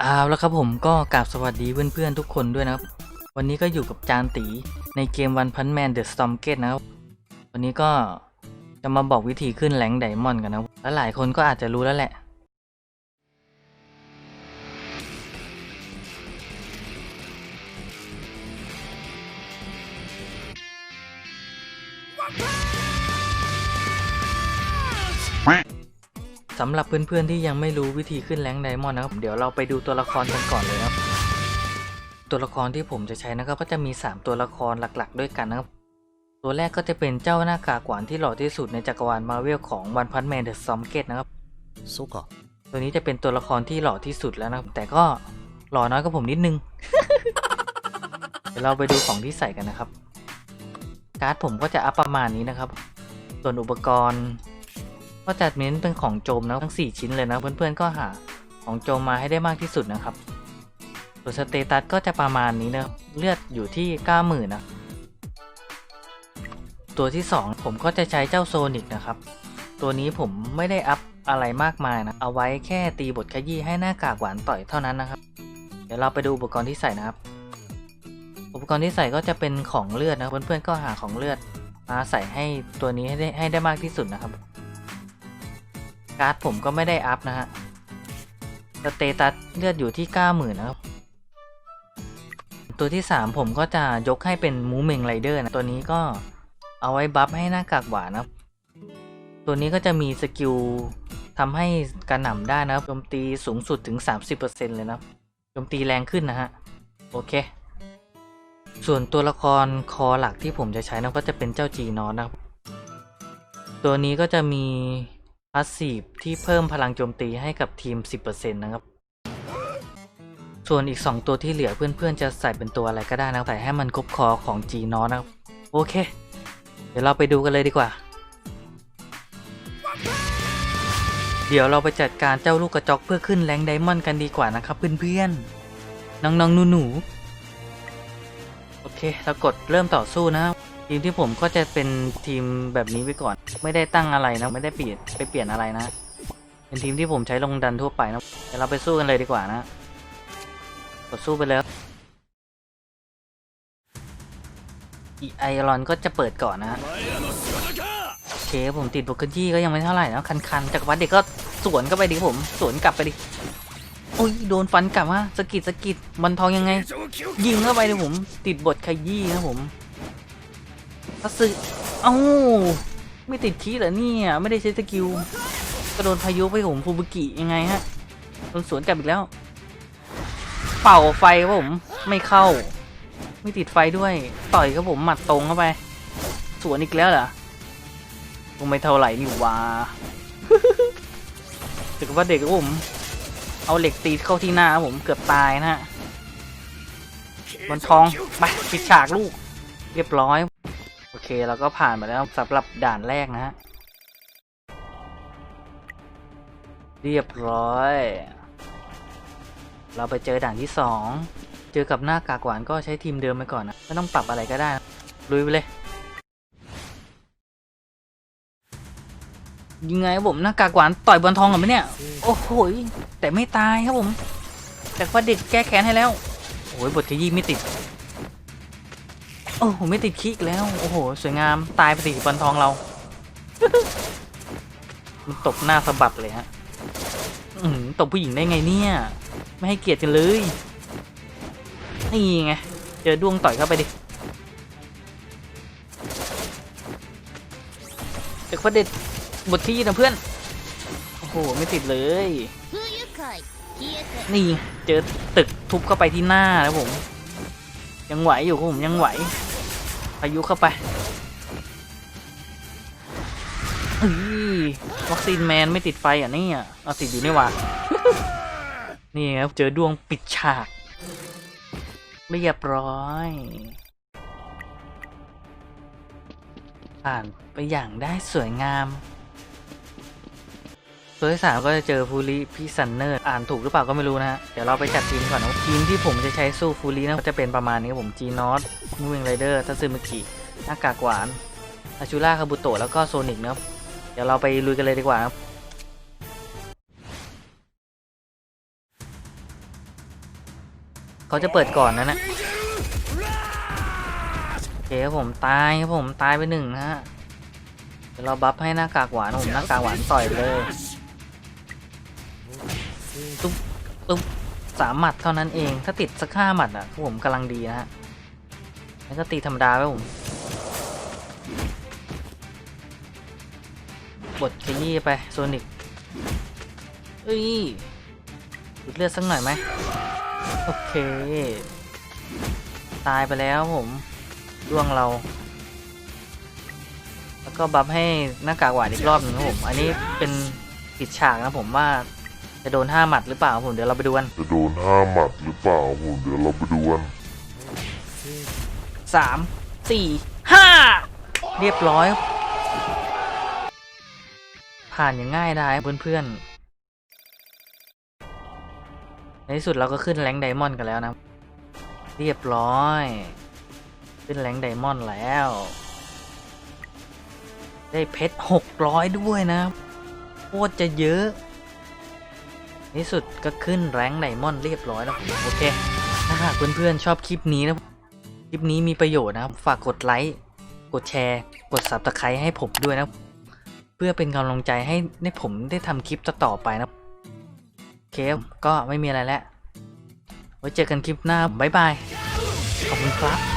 เอาแล้วครับผมก็กราบสวัสดีเพื่อนๆทุกคนด้วยนะครับ วันนี้ก็อยู่กับจานตีในเกมวันพันแมนเดอะสตอมเกตนะครับ วันนี้ก็จะมาบอกวิธีขึ้นแหลงไดมอนด์กันนะและหลายคนก็อาจจะรู้แล้วแหละ สำหรับเพื่อนๆที่ยังไม่รู้วิธีขึ้นแรงไดมอนด์นะครับ เดี๋ยวเราไปดูตัวละครกันก่อนเลยครับ ตัวละครที่ผมจะใช้นะครับ ก็จะมี 3 ตัวละครหลักๆ ด้วยกันนะครับ ตัวแรกก็จะเป็นเจ้าหน้ากากหวานที่หล่อที่สุดในจักรวาลมาเวลของวันพันแมนเดอะซอมเกตนะครับโซกะตัวนี้จะเป็นตัวละครที่หล่อที่สุดแล้วนะครับ แต่ก็หล่อน้อยกว่าผมนิดนึง เดี๋ยวเราไปดูของที่ใส่กันนะครับ การ์ดผมก็จะอัพประมาณนี้นะครับ ส่วนอุปกรณ์ ก็จะเน้นเป็นของโจมนะทั้ง 4 ชิ้นเลยนะ เพื่อนๆก็หาของโจมมาให้ได้มากที่สุดนะครับ ส่วนสเตตัสก็จะประมาณนี้นะเลือดอยู่ที่ 90,000นะ ตัวที่ 2 ผมก็จะใช้เจ้าโซนิกนะครับ ตัวนี้ผมไม่ได้อัพอะไรมากมายนะ เอาไว้แค่ตีบทขยี้ให้หน้ากากหวานต่อยเท่านั้นนะครับ เดี๋ยวเราไปดูอุปกรณ์ที่ใส่นะครับ อุปกรณ์ที่ใส่ก็จะเป็นของเลือดนะเพื่อนๆก็หาของเลือดมาใส่ให้ตัวนี้ให้ได้ให้ได้มากที่สุดนะครับ การ์ดผมก็ไม่ได้อัพนะฮะสเตตัสเลือดอยู่ที่ 90,000นะครับ ตัวที่ 3 ผมก็จะยกให้เป็นมูเมงไรเดอร์นะ ตัวนี้ก็เอาไว้บัฟให้หน้ากากหวานนะครับตัวนี้ก็จะมีสกิลทำให้กระหน่ำได้นะครับโจมตีสูงสุดถึง 30%เลยนะครับโจมตีแรงขึ้นนะฮะ โอเค ส่วนตัวละครคอหลักที่ผมจะใช้นะก็จะเป็นเจ้าจีนอนนะครับ ตัวนี้ก็จะมี พาสซีฟที่เพิ่มพลังโจมตีให้กับทีม 10%นะครับ ส่วนอีก 2 ตัวที่เหลือเพื่อนๆ จะใส่เป็นตัวอะไรก็ได้นะแต่ให้มันครบคอของจีนอนะครับ โอเค เดี๋ยวเราไปดูกันเลยดีกว่า เดี๋ยวเราไปจัดการเจ้าลูกกระจอกเพื่อขึ้นแรงไดมอนด์กันดีกว่านะครับเพื่อนๆ น้องๆหนูๆ โอเค เรากดเริ่มต่อสู้นะครับ ทีมที่ผมก็จะเป็นทีมแบบนี้ไว้ก่อน ไม่ได้ตั้งอะไรนะ ไม่ได้เปลี่ยนไปเปลี่ยนอะไรนะ เป็นทีมที่ผมใช้ลงดันทั่วไปนะเดี๋ยวเราไปสู้กันเลยดีกว่านะกดสู้ไปเลยอีไอรอนก็จะเปิดก่อนนะโอเคผมติดโบกจี้ก็ยังไม่เท่าไหร่นะคันๆจากรวัดเด็กก็สวนเข้าไปดิผมสวนกลับไปดิโอ้ยโดนฟันกลับมาสกิดสกิดบอลทองยังไง ยิงเข้าไปดิผม ติดบทขยี้นะผม พัสึเอ้า ไม่ติดคีเหรอเนี่ย ไม่ได้ใช้สกิลก็โดนพายุไปผมฟูบุกิยังไงฮะโดนสวนกลับอีกแล้ว เป่าไฟครับผม ไม่เข้า ไม่ติดไฟด้วย ต่อยครับผมหมัดตรงเข้าไป สวนอีกแล้วเหรอคงไม่เท่าไหร่นี่ว่าถึงว่าเด็กกับผม เอาเหล็กตีเข้าที่หน้าครับผมเกือบตายนะฮะบอลทอง ไปปิดฉากลูก เรียบร้อย เคเราก็ผ่านมาแล้วสำหรับด่านแรกนะฮะ เรียบร้อย เราไปเจอด่านที่สองเจอกับหน้ากากหวานก็ใช้ทีมเดิมไปก่อนนะไม่ต้องปรับอะไรก็ได้นะลุยไปเลยยังไงผมหน้ากากหวานต่อยบอลทองกับไหมเนี่ย โอ้โหแต่ไม่ตายครับผม แต่ว่าเด็กแก้แค้นให้แล้วโอ้ยบทขยี้ไม่ติด โอ้โหไม่ติดคีกแล้ว โอ้โห สวยงามตายไปสี่ปันทองเรา มันตกหน้าสะบัดเลยฮะตกผู้หญิงได้ไงเนี่ย ไม่ให้เกียรติกัเลยนี่ไง เจอด้วงต่อยเข้าไปดิเด็กพระเด็ดบทที่นะเพื่อน โอ้โห ไม่ติดเลย นี่ เจอตึกทุบเข้าไปที่หน้าแล้วผม ยังไหวอยู่ผมยังไหว พายุเข้าไปเอ้ยวัคซีนแมนไม่ติดไฟอะเนี่ยเอาติดอยู่นี่หว่านี่ครับเจอดวงปิดฉากเรียบร้อย ผ่านไปอย่างได้สวยงาม ตัวที่สามก็จะเจอฟูริพี่ซันเนอร์อ่านถูกหรือเปล่าก็ไม่รู้นะฮะ เดี๋ยวเราไปจัดทีมก่อนนะทีมที่ผมจะใช้สู้ฟูรินะก็จะเป็นประมาณนี้ผมจีนอสมูวิงไรเดอร์ทัซึมิกิหน้ากากหวานอาชูล่าคาบุโตะแล้วก็โซนิกนะครับเดี๋ยวเราไปลุยกันเลยดีกว่านะครับเขาจะเปิดก่อนนะนะโอเคครับผมตายครับผมตายไปหนึ่งนะฮะเดี๋ยวเราบัฟให้หน้ากากหวานผมหน้ากากหวานต่อยเลย ตุ๊บตุ๊บสามหมัดเท่านั้นเอง ถ้าติดสักห้าหมัดอะผมกำลังดีนะฮะแล้วก็ตีธรรมดาไปผมบดขยี้ไปโซนิกเอ้ยดูดเลือดสักหน่อยไหมโอเค ตายไปแล้วผมร่วงเรา แล้วก็บัฟให้หน้ากากหวานอีกรอบหนึงผม อันนี้เป็นปิดฉากนะผมว่า จะโดนห้าหมัดหรือเปล่าผมเดี๋ยวเราไปดูกันจะโดนห้าหมัดหรือเปล่าผมเดี๋ยวเราไปดูกันสามสี่ห้าเรียบร้อย ผ่านอย่างง่ายได้เพื่อนๆในที่สุดเราก็ขึ้นแรงค์ไดมอนด์กันแล้วนะ เรียบร้อย ขึ้นแรงค์ไดมอนด์แล้ว ได้เพชรหกร้อยด้วยนะโคตรจะเยอะใน ที่สุดก็ขึ้นแรงไดมอนด์เรียบร้อยแล้วผมโอเค ถ้าหากเพื่อนๆชอบคลิปนี้นะคลิปนี้มีประโยชน์นะฝากกดไลค์กดแชร์ กด subscribe ให้ผมด้วยนะ เพื่อเป็นกำลังใจให้ให้ผมได้ทำคลิปต่อไปนะโอเคก็ไม่มีอะไรแล้วไว้เจอกันคลิปหน้าบ๊ายบายขอบคุณครับ